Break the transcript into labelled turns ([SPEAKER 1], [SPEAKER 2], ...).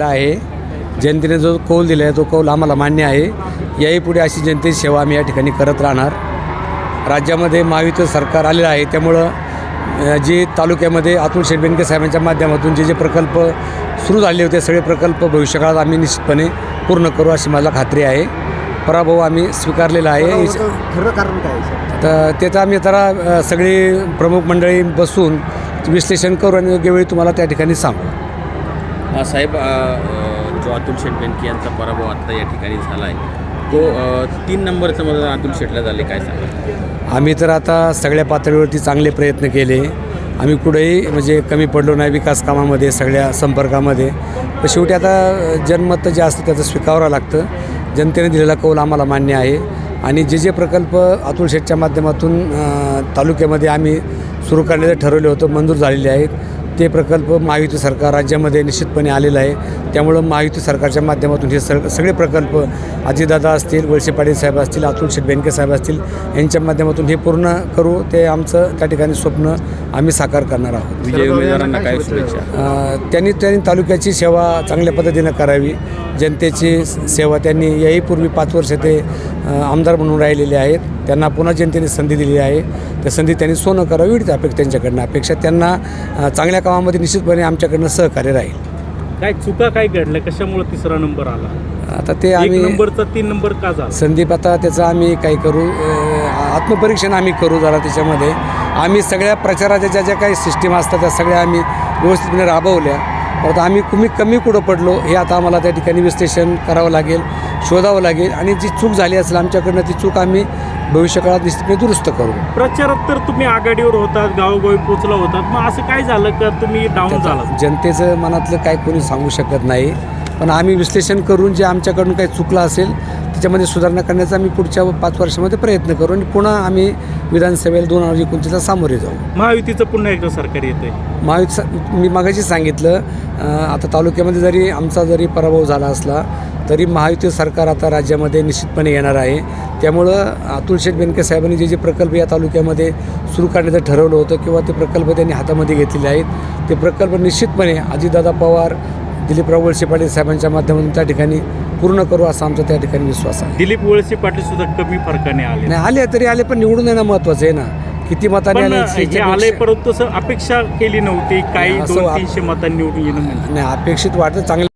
[SPEAKER 1] केला आहे. जनतेने जो कौल दिला आहे तो कौल आम्हाला मान्य आहे. याही पुढे अशी जनतेची सेवा आम्ही या ठिकाणी करत राहणार. राज्यामध्ये महायुतीचं सरकार आलेलं आहे त्यामुळं जे तालुक्यामध्ये अतुल शेठ बेनके साहेबांच्या माध्यमातून जे जे प्रकल्प सुरू झाले होते सगळे प्रकल्प भविष्यकाळात आम्ही निश्चितपणे पूर्ण करू अशी मला खात्री आहे. पराभव आम्ही स्वीकारलेला आहे.
[SPEAKER 2] खरं कारण काय?
[SPEAKER 1] तर त्याचं आम्ही जरा सगळी प्रमुख मंडळी बसून विश्लेषण करू आणि योग्य वेळी तुम्हाला त्या ठिकाणी सांगू.
[SPEAKER 3] साहेब जो अतुल शेठ बेनके यांचा पराभव आत्ता या ठिकाणी झाला आहे तो तीन नंबरचं मतदान अतुल शेठला झाले काय सांगा
[SPEAKER 1] आम्ही तर आता सगळ्या पातळीवरती चांगले प्रयत्न केले. आम्ही कुठेही म्हणजे कमी पडलो नाही विकास कामामध्ये सगळ्या संपर्कामध्ये. पण शेवटी आता जनमत जे असतं त्याचं स्वीकारावं लागतं. जनतेने दिलेला कौल आम्हाला मान्य आहे. आणि जे जे प्रकल्प अतुल शेठच्या माध्यमातून तालुक्यामध्ये आम्ही सुरू करण्याचं ठरवले होतं मंजूर झालेले आहेत. ते प्रकल्प महायुती सरकार राज्यामध्ये निश्चितपणे आलेलं आहे. त्यामुळं महायुती सरकारच्या माध्यमातून हे सग सगळे प्रकल्प अजितदादा असतील वळसे पाटील साहेब असतील अतुल शेठ बेनके साहेब असतील यांच्या माध्यमातून हे पूर्ण करू ते आमचं त्या ठिकाणी स्वप्न आम्ही साकार करणार आहोत.
[SPEAKER 3] विजयी उमेदवारांना काय शुभेच्छा?
[SPEAKER 1] अ, त्यांनी त्यांनी तालुक्याची सेवा चांगल्या पद्धतीनं करावी. जनतेची सेवा त्यांनी याहीपूर्वी पाच वर्ष ते आमदार म्हणून राहिलेले आहेत. त्यांना पुन्हा जनतेने संधी दिली आहे. त्या संधी त्यांनी सोनं करावी एवढीच अपेक्षा त्यांच्याकडनं. अपेक्षा त्यांना चांगल्या कामामध्ये निश्चितपणे आमच्याकडनं सहकार्य राहील.
[SPEAKER 4] काय चुका काय घडल्या? कशामुळे तिसरा नंबर आला?
[SPEAKER 1] आता ते आम्ही
[SPEAKER 4] नंबरचा तीन नंबर का झाला?
[SPEAKER 1] संदीप आता त्याचं आम्ही काय करू? आत्मपरीक्षण आम्ही करू जरा त्याच्यामध्ये. आम्ही सगळ्या प्रचाराच्या ज्या ज्या काही सिस्टीम असतात त्या सगळ्या आम्ही व्यवस्थितपणे राबवल्या. परत आम्ही कमी कमी कुठं पडलो हे आता आम्हाला त्या ठिकाणी विश्लेषण करावं लागेल. शोधावं लागेल आणि जी चूक झाली असेल आमच्याकडनं ती चूक आम्ही भविष्यकाळात निश्चितपणे दुरुस्त करू.
[SPEAKER 4] प्रचारात तर तुम्ही आघाडीवर होतात गावोगावी पोचला होतात. मग असं काय झालं का तुम्ही डाऊन झाला
[SPEAKER 1] जनतेचं मनातलं काय कोणी सांगू शकत नाही. पण आम्ही विश्लेषण करून जे आमच्याकडून काही चुकलं असेल त्याच्यामध्ये सुधारणा करण्याचा आम्ही पुढच्या पाच वर्षामध्ये प्रयत्न करू आणि पुन्हा आम्ही विधानसभेला दोन हजार एकोणतीसला सामोरे जाऊ.
[SPEAKER 4] महायुतीचं पुन्हा एकदा सरकार येतंय.
[SPEAKER 1] महायुत मी मागाशी सांगितलं आता तालुक्यामध्ये जरी आमचा जरी पराभव झाला असला तरी महायुती सरकार आता राज्यामध्ये निश्चितपणे येणार आहे. त्यामुळं अतुल शेठ बेनके साहेबांनी जे जे प्रकल्प या तालुक्यामध्ये सुरू करण्याचं ठरवलं होतं किंवा ते प्रकल्प त्यांनी हातामध्ये घेतलेले आहेत ते प्रकल्प निश्चितपणे अजितदादा पवार दिलीपराव वळसे पाटील साहेबांच्या माध्यमातून त्या ठिकाणी पूर्ण करू असा आमचा त्या ठिकाणी विश्वास आहे.
[SPEAKER 4] दिलीप वळसे पाटील सुद्धा कमी फरकाने आले.
[SPEAKER 1] नाही आले तरी आले पण निवडून येणं महत्त्वाचं आहे ना. किती मताने आले
[SPEAKER 4] परंतु अपेक्षा केली नव्हती. काही दोन तीनशे मतांनी निवडून येणं
[SPEAKER 1] नाही अपेक्षित वाटतं चांगल्या